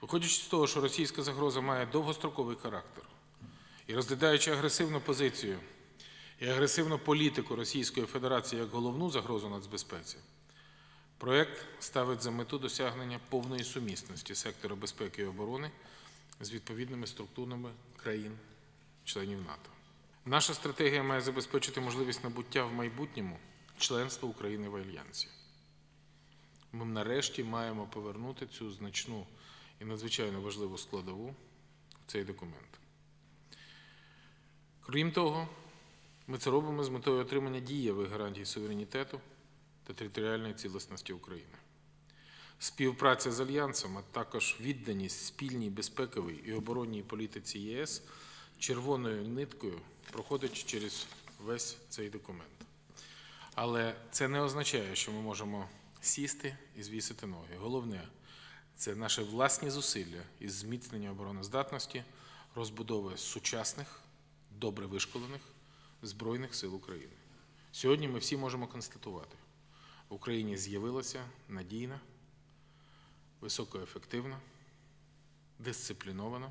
Виходячи з того, що російська загроза має довгостроковий характер, і розглядаючи агресивну позицію і агресивну політику Російської Федерації як головну загрозу нацбезпеці, проект ставить за мету досягнення повної сумісності сектора безпеки і оборони з відповідними структурами країн-членів НАТО. Наша стратегія має забезпечити можливість набуття в майбутньому членства України в Альянсі. Ми нарешті маємо повернути цю значну і надзвичайно важливу складову в цей документ. Крім того, ми це робимо з метою отримання дієвих гарантій суверенітету та територіальної цілісності України. Співпраця з Альянсом, а також відданість спільній безпековій і оборонній політиці ЄС червоною ниткою проходить через весь цей документ. Але це не означає, що ми можемо сісти і звісити ноги. Головне це наші власні зусилля із зміцнення обороноздатності, розбудови сучасних, добре вишколених Збройних сил України. Сьогодні ми всі можемо констатувати, в Україні з'явилася надійна, високоефективна, дисциплінована